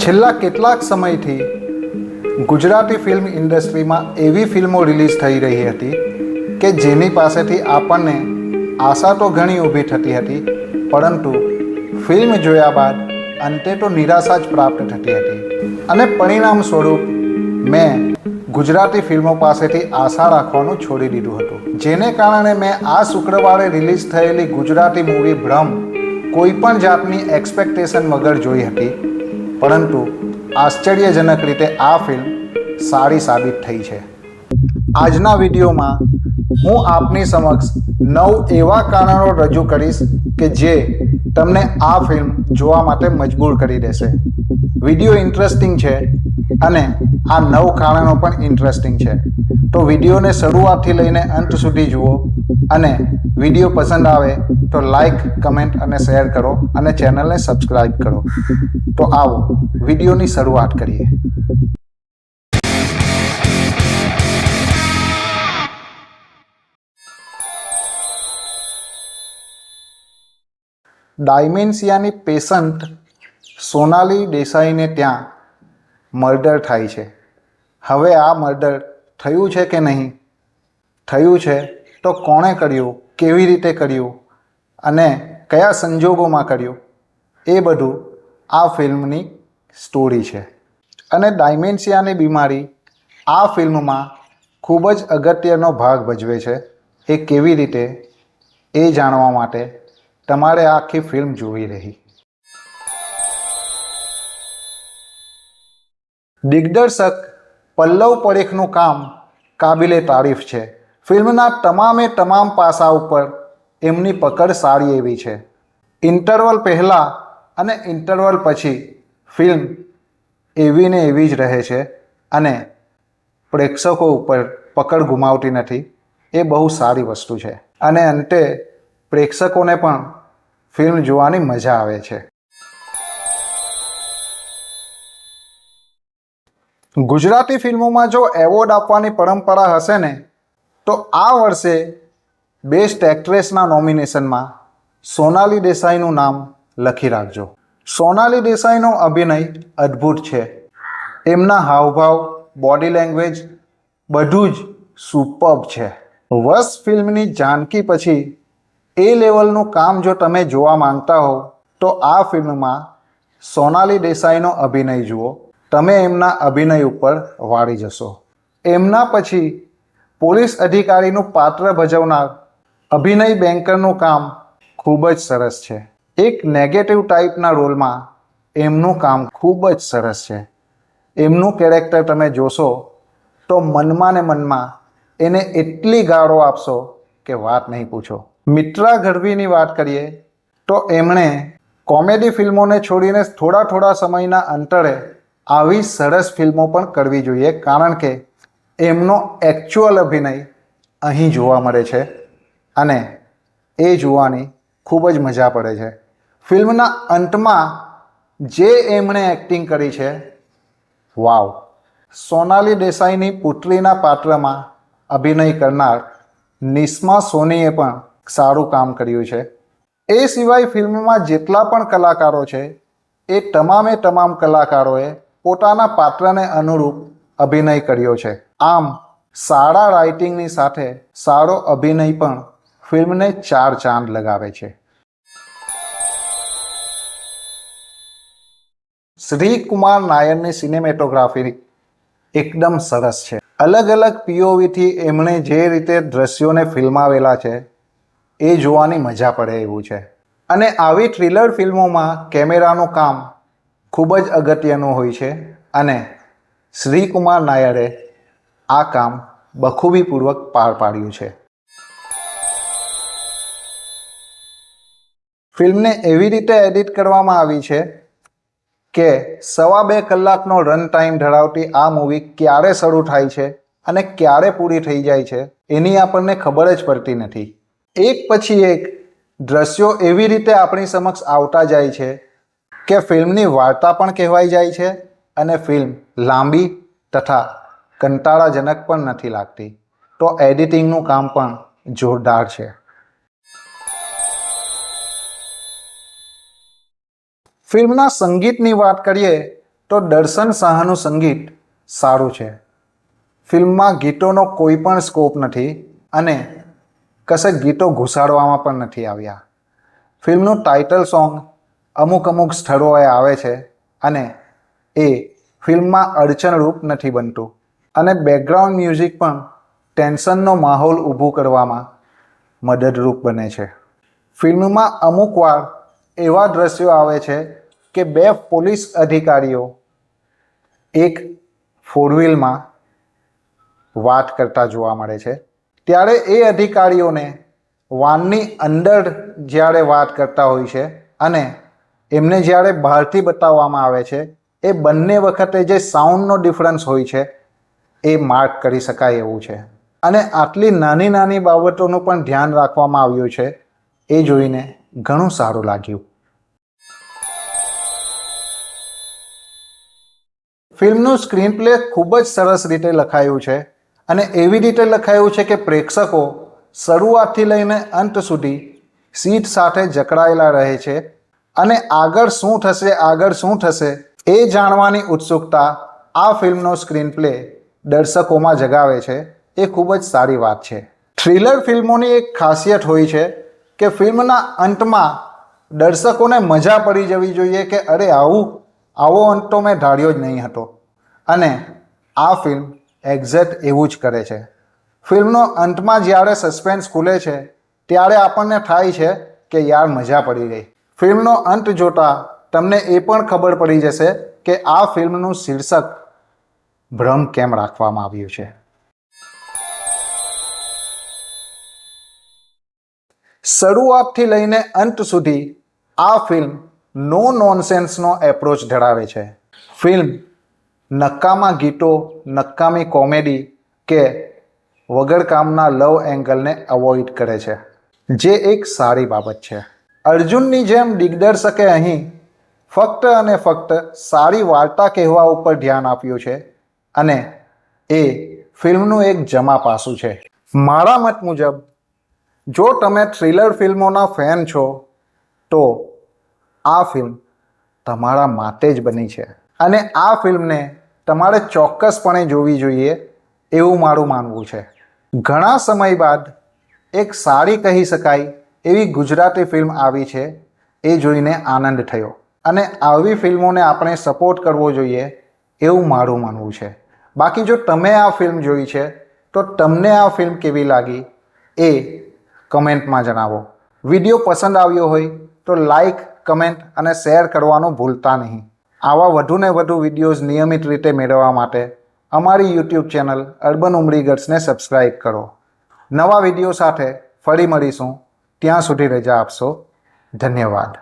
છેલ્લા કેટલાક સમયથી ગુજરાતી ફિલ્મ ઇન્ડસ્ટ્રીમાં એવી ફિલ્મો રિલીઝ થઈ રહી હતી કે જેની પાસેથી આપણને આશા તો ઘણી ઊભી થતી હતી, પરંતુ ફિલ્મ જોયા બાદ અંતે તો નિરાશા જ પ્રાપ્ત થતી હતી. અને પરિણામ સ્વરૂપ મેં ગુજરાતી ફિલ્મો પાસેથી આશા રાખવાનું છોડી દીધું હતું. જેને કારણે મેં આ શુક્રવારે રિલીઝ થયેલી ગુજરાતી મૂવી ભ્રમ કોઈ પણ જાતની એક્સપેક્ટેશન વગર જોઈ હતી. પરંતુ આશ્ચર્યજનક રીતે આ ફિલ્મ સારી સાબિત થઈ છે. આજના વિડીયોમાં હું આપની સમક્ષ નવ એવા કારણો રજૂ કરીશ કે જે તમને આ ફિલ્મ જોવા માટે મજબૂર કરી દેશે. વીડિયો ઇન્ટરેસ્ટિંગ છે અને આ નવ કારણો પણ ઇન્ટરેસ્ટિંગ છે. તો વિડીયોને શરૂઆતથી લઈને અંત સુધી જુઓ અને વીડિયો પસંદ આવે તો લાઈક કમેન્ટ અને શેર કરો અને ચેનલને સબસ્ક્રાઈબ કરો. તો આવો, વિડીયોની શરૂઆત કરીએ. ડાયમેન્સિયાની પેશન્ટ સોનાલી દેસાઈને ત્યાં મર્ડર થાય છે. હવે આ મર્ડર થયું છે કે નહીં? થયું છે તો કોણે કર્યું? કેવી રીતે કર્યું? અને કયા સંજોગોમાં કર્યું? એ બધું આ ફિલ્મની સ્ટોરી છે. અને ડાયમેન્સિયાની બીમારી આ ફિલ્મમાં ખૂબ જ અગત્યનો ભાગ ભજવે છે. એ કેવી રીતે? એ જાણવા માટે તમારે આખી ફિલ્મ જોવી રહી. દિગ્દર્શક પલ્લવ પરેખનું કામ કાબિલે તારીફ છે. ફિલ્મના તમામે તમામ પાસા ઉપર એમની પકડ સારી એવી છે. ઇન્ટરવલ પહેલાં અને ઇન્ટરવલ પછી ફિલ્મ એવી ને એવી જ રહે છે અને પ્રેક્ષકો ઉપર પકડ ગુમાવતી નથી. એ બહુ સારી વસ્તુ છે. અને અંતે પ્રેક્ષકોને પણ ફિલ્મ જોવાની મજા આવે છે. ગુજરાતી ફિલ્મોમાં જો એવોર્ડ આપવાની પરંપરા હશે ને, તો આ વર્ષે બેસ્ટ એક્ટ્રેસના નોમિનેશનમાં સોનાલી દેસાઈનું નામ લખી રાખજો. સોનાલી દેસાઈનો અભિનય અદ્ભુત છે. એમના હાવભાવ, બોડી લેંગ્વેજ બધું જ સુપર્બ છે. વસ ફિલ્મની જાનકી પછી એ લેવલનું કામ જો તમે જોવા માંગતા હો, તો આ ફિલ્મમાં સોનાલી દેસાઈનો અભિનય જુઓ. તમે એમના અભિનય ઉપર વાળી જશો. એમના પછી પોલીસ અધિકારીનું પાત્ર ભજવનાર અભિનય બેન્કરનું કામ ખૂબ જ સરસ છે. એક નેગેટિવ ટાઈપના રોલમાં એમનું કામ ખૂબ જ સરસ છે. એમનું કેરેક્ટર તમે જોશો, તો મનમાં ને મનમાં એને એટલી ગાળો આપશો કે વાત નહીં પૂછો. મિત્રા ગઢવીની વાત કરીએ, તો એમણે કોમેડી ફિલ્મોને છોડીને થોડા થોડા સમયના અંતરે આવી સરસ ફિલ્મો પણ કરવી જોઈએ, કારણ કે એમનો એકચ્યુઅલ અભિનય અહીં જોવા મળે છે અને એ જોવાની ખૂબ જ મજા પડે છે. ફિલ્મના અંતમાં જે એમણે એક્ટિંગ કરી છે, વાવ, સોનાલી દેસાઈની પુત્રીના પાત્રમાં અભિનય કરનાર નિસ્મા સોનીએ પણ સારું કામ કર્યું છે. એ સિવાય ફિલ્મમાં જેટલા પણ કલાકારો છે, એ તમામે તમામ કલાકારોએ પોતાના પાત્રને અનુરૂપ અભિનય કર્યો છે. આમ, સારા રાઇટિંગની સાથે સારો અભિનય પણ ફિલ્મને ચાર ચાંદ લગાવે છે. શ્રી કુમાર નાયરની સિનેમેટોગ્રાફી એકદમ સરસ છે. અલગ અલગ પીઓવીથી એમણે જે રીતે દ્રશ્યોને ફિલ્માવેલા છે એ જોવાની મજા પડે એવું છે. અને આવી થ્રિલર ફિલ્મોમાં કેમેરાનું કામ ખૂબ જ અગત્યનું હોય છે અને શ્રીકુમાર નાયરે આ કામ બખૂબીપૂર્વક પાર પાડ્યું છે. ફિલ્મને એવી રીતે એડિટ કરવામાં આવી છે કે સવા બે કલાકનો રન ટાઈમ ધરાવતી આ મૂવી ક્યારે શરૂ થાય છે અને ક્યારે પૂરી થઈ જાય છે એની આપણને ખબર જ પડતી નથી. એક પછી એક દ્રશ્યો એવી રીતે આપણી સમક્ષ આવતા જાય છે કે ફિલ્મની વાર્તા પણ કહેવાઈ જાય છે અને ફિલ્મ લાંબી તથા કંટાળાજનક પણ નથી લાગતી. તો એડિટિંગનું કામ પણ જોરદાર છે. ફિલ્મના સંગીતની વાત કરીએ તો દર્શન શાહનું સંગીત સારું છે. ફિલ્મમાં ગીતોનો કોઈ પણ સ્કોપ નથી અને કશે ગીતો ઘુસાડવામાં પણ નથી આવ્યા. ફિલ્મનું ટાઇટલ સોંગ અમુક અમુક સ્થળોએ આવે છે અને એ ફિલ્મમાં અડચણરૂપ નથી બનતું. અને બેકગ્રાઉન્ડ મ્યુઝિક પણ ટેન્શનનો માહોલ ઊભું કરવામાં મદદરૂપ બને છે. ફિલ્મમાં અમુક વાર એવા દ્રશ્યો આવે છે કે બે પોલીસ અધિકારીઓ એક ફોર વ્હીલમાં વાત કરતા જોવા મળે છે. ત્યારે એ અધિકારીઓને વાનની અંદર જ્યારે વાત કરતા હોય છે અને એમને જ્યારે બહારથી બતાવવામાં આવે છે, એ બંને વખતે જે સાઉન્ડનો ડિફરન્સ હોય છે, એ માર્ક કરી શકાય એવું છે. અને આટલી નાની નાની બાબતોનું પણ ધ્યાન રાખવામાં આવ્યું છે, એ જોઈને ઘણું સારું લાગ્યું. ફિલ્મનું સ્ક્રીન પ્લે ખૂબ જ સરસ રીતે લખાયું છે. અને એવી રીતે લખાયું છે કે પ્રેક્ષકો શરૂઆતથી લઈને અંત સુધી સીટ સાથે જકડાયેલા રહે છે અને આગળ શું થશે, આગળ શું થશે એ જાણવાની ઉત્સુકતા આ ફિલ્મનો સ્ક્રીન પ્લે દર્શકોમાં જગાવે છે. એ ખૂબ જ સારી વાત છે. થ્રિલર ફિલ્મોની એક ખાસિયત હોય છે કે ફિલ્મના અંતમાં દર્શકોને મજા પડી જવી જોઈએ કે અરે આવું, આવો અંત તો મેં ધાર્યો જ નહીં હતો. અને આ ફિલ્મ એક્ઝેક્ટ એવું જ કરે છે. ફિલ્મનો અંતમાં જ્યારે સસ્પેન્સ ખુલે છે, ત્યારે આપણને થાય છે કે યાર મજા પડી ગઈ. ફિલ્મનો અંત જોતા તમને એ પણ ખબર પડી જશે કે આ ફિલ્મનું શીર્ષક ભ્રમ કેમ રાખવામાં આવ્યું છે. શરૂઆતથી લઈને અંત સુધી આ ફિલ્મ નો નોનસેન્સનો એપ્રોચ ધરાવે છે. ફિલ્મ નકામા ગીતો, નકામી કોમેડી કે વગર કામના લવ એંગલને અવોઇડ કરે છે. જે એક સારી બાબત છે. અર્જુનની જેમ દિગ્દર્શકે અહીં ફક્ત અને ફક્ત સારી વાર્તા કહેવા ઉપર ધ્યાન આપ્યું છે અને એ ફિલ્મનું એક જમા પાસું છે. મારા મત મુજબ, જો તમે થ્રિલર ફિલ્મોના ફેન છો, તો આ ફિલ્મ તમારા માટે જ બની છે. અને આ ફિલ્મને તમારે ચોક્કસપણે જોવી જોઈએ એવું મારું માનવું છે. ઘણા સમય બાદ એક સારી કહી શકાય એવી ગુજરાતી ફિલ્મ આવી છે, એ જોઈને આનંદ થયો. અને આવી ફિલ્મોને આપણે સપોર્ટ કરવો જોઈએ એવું મારું માનવું છે. બાકી જો તમે આ ફિલ્મ જોઈ છે, તો તમને આ ફિલ્મ કેવી લાગી એ કમેન્ટમાં જણાવો. વીડિયો પસંદ આવ્યો હોય તો લાઈક, કમેન્ટ અને શેર કરવાનું ભૂલતા નહીં. આવા વધુને વધુ વિડીયોઝ નિયમિત રીતે મેળવવા માટે અમારી યુટ્યુબ ચેનલ અર્બન ઉમરી ગટ્સને કરો. નવા વીડિયો સાથે ફરી મળીશું. ત્યાં સુધી રજા આપશો. ધન્યવાદ.